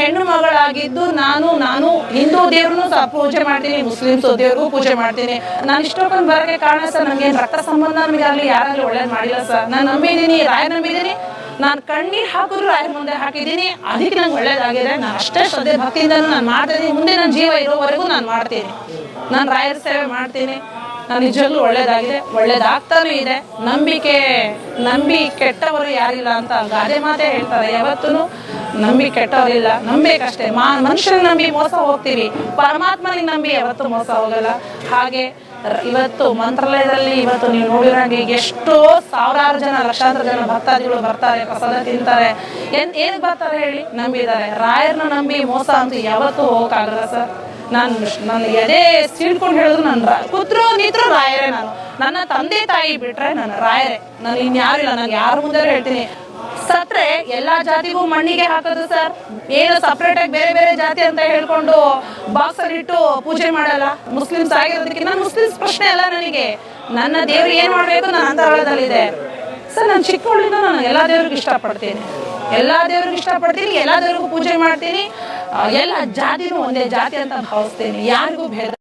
ಹೆಣ್ಣು ಮಗಳಾಗಿದ್ದು ನಾನು ನಾನು ಹಿಂದೂ ದೇವ್ರನ್ನು ಸಹ ಪೂಜೆ ಮಾಡ್ತೀನಿ, ಮುಸ್ಲಿಮ್ಸ್ ದೇವ್ರಿಗೂ ಪೂಜೆ ಮಾಡ್ತೀನಿ. ನಾನು ಇಷ್ಟೊಂದು ಬರೋಕ್ಕೆ ಕಾರಣ ಸರ್, ನನಗೆ ರಕ್ತ ಸಂಬಂಧ ನಮಗಾಗಲಿ ಯಾರಾಗಲಿ ಒಳ್ಳೇದು ಮಾಡಿಲ್ಲ ಸರ್. ನಾನು ನಂಬಿದೀನಿ ರಾಯ ನಂಬಿದೀನಿ ನಾನು ಕಣ್ಣೀರು ಹಾಕಿದ್ರು ರಾಯರ ಮುಂದೆ ಹಾಕಿದ್ದೀನಿ. ಅದಕ್ಕೆ ನಂಗೆ ಒಳ್ಳೇದಾಗಿದೆ. ನಾನು ಅಷ್ಟೇ ಶ್ರದ್ಧೆ ಭಕ್ತಿಯಿಂದ ನಾನು ಮಾಡ್ತೀನಿ. ಮುಂದೆ ನನ್ನ ಜೀವ ಇರೋವರೆಗೂ ನಾನು ಮಾಡ್ತೀನಿ. ನಾನು ರಾಯರ ಸೇವೆ ಮಾಡ್ತೀನಿ. ನಾನು ನಿಜವಾಗ್ಲೂ ಒಳ್ಳೇದಾಗಿದೆ. ಒಳ್ಳೇದಾಗ್ತಾನೂ ಇದೆ. ನಂಬಿಕೆ, ನಂಬಿ ಕೆಟ್ಟವರು ಯಾರಿಲ್ಲ ಅಂತ ಗಾದೆ ಮಾತೇ ಹೇಳ್ತಾರೆ. ಯಾವತ್ತೂ ನಂಬಿ ಕೆಟ್ಟವರಿಲ್ಲ ನಂಬೇಕಷ್ಟೇ ಮಾ ಮನುಷ್ಯನ ನಂಬಿ ಮೋಸ ಹೋಗ್ತೀವಿ. ಪರಮಾತ್ಮನಿಗೆ ನಂಬಿ ಯಾವತ್ತೂ ಮೋಸ ಹೋಗಲ್ಲ. ಹಾಗೆ ಇವತ್ತು ಮಂತ್ರಾಲಯದಲ್ಲಿ ಇವತ್ತು ನೀವು ನೋಡಿರಂಗೆ ಎಷ್ಟೋ ಸಾವಿರಾರು ಜನ, ಲಕ್ಷಾಂತರ ಜನ ಭಕ್ತಾದಿಗಳು ಬರ್ತಾರೆ, ಪ್ರಸಾದ ತಿಂತಾರೆ. ಏನ್ ಏನಕ್ಕೆ ಬರ್ತಾರೆ ಹೇಳಿ? ನಂಬಿದ್ದಾರೆ. ರಾಯರನ್ನ ನಂಬಿ ಮೋಸ ಅಂತ ಯಾವತ್ತೂ ಹೋಗಕ್ಕಾಗಲ್ಲ ಸರ್. ನಾನು ನನ್ನ ಎದೆ ಸೀಡ್ಕೊಂಡು ಹೇಳಿದ್ರು ನನ್ನ ಕೂತ್ರು ನಿಂತ್ರು ರಾಯರೇ ನಾನು. ನನ್ನ ತಂದೆ ತಾಯಿ ಬಿಟ್ರೆ ನನ್ನ ರಾಯರೇ. ನಾನು ಇನ್ಯಾರು ಇಲ್ಲ. ನಾನು ಯಾರ ಮುಂದೆ ಹೇಳ್ತೀನಿ. ಸತ್ರೆ ಎಲ್ಲಾ ಜಾತಿಗೂ ಮಣ್ಣಿಗೆ ಹಾಕೋದು ಸರ್ ಏನು ಸಪ್ರೇಟ್ ಆಗಿ ಬೇರೆ ಬೇರೆ ಜಾತಿ ಅಂತ ಹೇಳ್ಕೊಂಡು ಬಾಕ್ಸ್ ಇಟ್ಟು ಪೂಜೆ ಮಾಡಲ್ಲ. ಮುಸ್ಲಿಮ್ಸ್ ಆಗಿರೋದಕ್ಕೆ ನಾನು ಮುಸ್ಲಿಮ್ಸ್ ಪ್ರಶ್ನೆ ಅಲ್ಲ ನನಗೆ. ನನ್ನ ದೇವ್ರು ಏನ್ ಮಾಡ್ಬೇಕು ನನ್ನ ಅಂತರಾಳದಲ್ಲಿದೆ ಸರ್ ನಾನು ಚಿಕ್ಕವಳಿಂದ ನಾನು ಎಲ್ಲಾ ದೇವ್ರಿಗೂ ಇಷ್ಟಪಡ್ತೀನಿ. ಎಲ್ಲಾ ದೇವ್ರಿಗೂ ಇಷ್ಟಪಡ್ತೀನಿ, ಎಲ್ಲಾ ದೇವ್ರಿಗೂ ಪೂಜೆ ಮಾಡ್ತೀನಿ. ಎಲ್ಲ ಜಾತಿನೂ ಒಂದೇ ಜಾತಿ ಅಂತ ಭಾವಿಸ್ತೀನಿ. ಯಾರಿಗೂ ಭೇದ